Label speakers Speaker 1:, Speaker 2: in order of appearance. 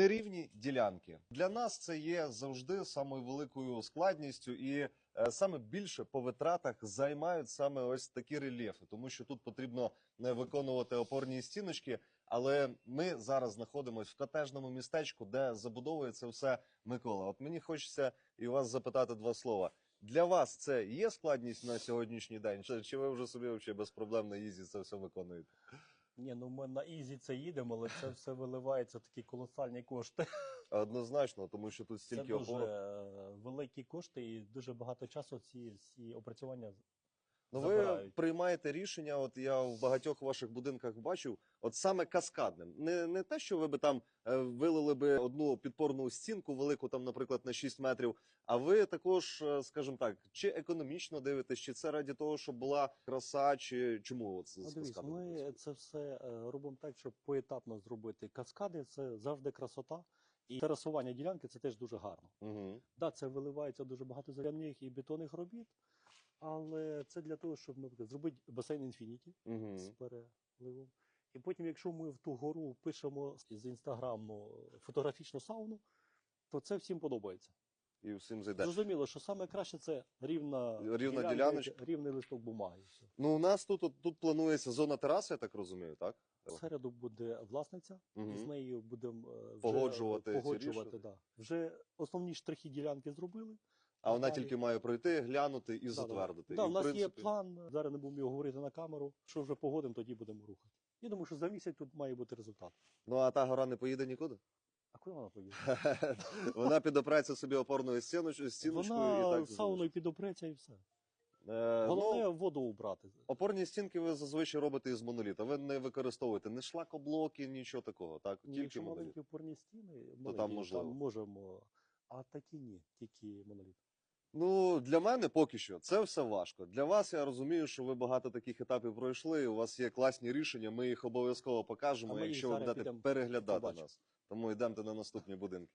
Speaker 1: Нерівні ділянки для нас це є завжди самою великою складністю, і е, саме більше по витратах займають саме ось такі рельєфи, тому що тут потрібно не виконувати опорні стіночки. Але ми зараз знаходимося в котежному містечку, де забудовується все Микола. От мені хочеться і вас запитати два слова. Для вас це є складність на сьогоднішній день? Чи ви вже собі взагалі без проблем на їзді це все виконуєте?
Speaker 2: Ні, ну ми на ізі це їдемо, але це все виливається такі колосальні кошти.
Speaker 1: Однозначно, тому що тут
Speaker 2: Це
Speaker 1: стільки
Speaker 2: дуже
Speaker 1: опор.
Speaker 2: е, великі кошти і дуже багато часу ці всі опрацювання.
Speaker 1: Ну, ви
Speaker 2: забирають.
Speaker 1: приймаєте рішення. От я в багатьох ваших будинках бачив, от саме каскадним. Не, не те, що ви би там е, вилили би одну підпорну стінку велику, там, наприклад, на 6 метрів. А ви також, е, скажімо так, чи економічно дивитесь, чи це раді того, щоб була краса, чи чому от з,
Speaker 2: Ну, дивіться,
Speaker 1: каскадом
Speaker 2: ми
Speaker 1: працюєте?
Speaker 2: це все е, робимо так, щоб поетапно зробити каскади. Це завжди красота. І терасування ділянки це теж дуже гарно.
Speaker 1: Угу.
Speaker 2: Да, це виливається дуже багато земляних і бетонних робіт, але це для того, щоб наприклад, зробити басейн інфініті.
Speaker 1: Угу.
Speaker 2: з переливом. І потім, якщо ми в ту гору пишемо з інстаграму фотографічну сауну, то це всім подобається.
Speaker 1: І всім зайде.
Speaker 2: Зрозуміло, що саме краще це рівна,
Speaker 1: Рівна діляночка.
Speaker 2: рівний листок бумаги.
Speaker 1: Ну, у нас тут, от, тут планується зона тераси, я так розумію, так?
Speaker 2: Середу буде власниця,
Speaker 1: Мгм.
Speaker 2: і з нею будемо е, вже
Speaker 1: Погоджувати ці
Speaker 2: погоджувати
Speaker 1: рішення?
Speaker 2: да. Вже основні штрихи ділянки зробили.
Speaker 1: А вона
Speaker 2: далі-
Speaker 1: тільки має пройти, глянути і
Speaker 2: Да, да.
Speaker 1: затвердити.
Speaker 2: Да,
Speaker 1: І,
Speaker 2: у
Speaker 1: в
Speaker 2: нас є
Speaker 1: принципі,
Speaker 2: план. Зараз не будемо його говорити на камеру. Що вже погодимо, тоді будемо рухати. Я думаю, що за місяць тут має бути результат.
Speaker 1: Ну а та гора не поїде нікуди.
Speaker 2: Куди вона поїде?
Speaker 1: Вона підопреться собі опорною стіноч- стіночкою і так.
Speaker 2: сауною підопреться і все.
Speaker 1: Е,
Speaker 2: Головне
Speaker 1: ну,
Speaker 2: воду убрати.
Speaker 1: опорні стінки ви зазвичай робите із моноліта. Ви не використовуєте ні шлакоблоки, нічого такого, так?
Speaker 2: Ні,
Speaker 1: Тільки моноліт.
Speaker 2: маленькі опорні стіни, маленькі,
Speaker 1: там можливо.
Speaker 2: можемо. А такі ні, тільки моноліт.
Speaker 1: Ну, для мене поки що це все важко. Для вас я розумію, що ви багато таких етапів пройшли. У вас є класні рішення. Ми їх обов'язково покажемо,
Speaker 2: А ми їх
Speaker 1: якщо ви
Speaker 2: зараз
Speaker 1: будете
Speaker 2: підемо
Speaker 1: переглядати
Speaker 2: побачимо.
Speaker 1: нас. Тому йдемте на наступні будинки.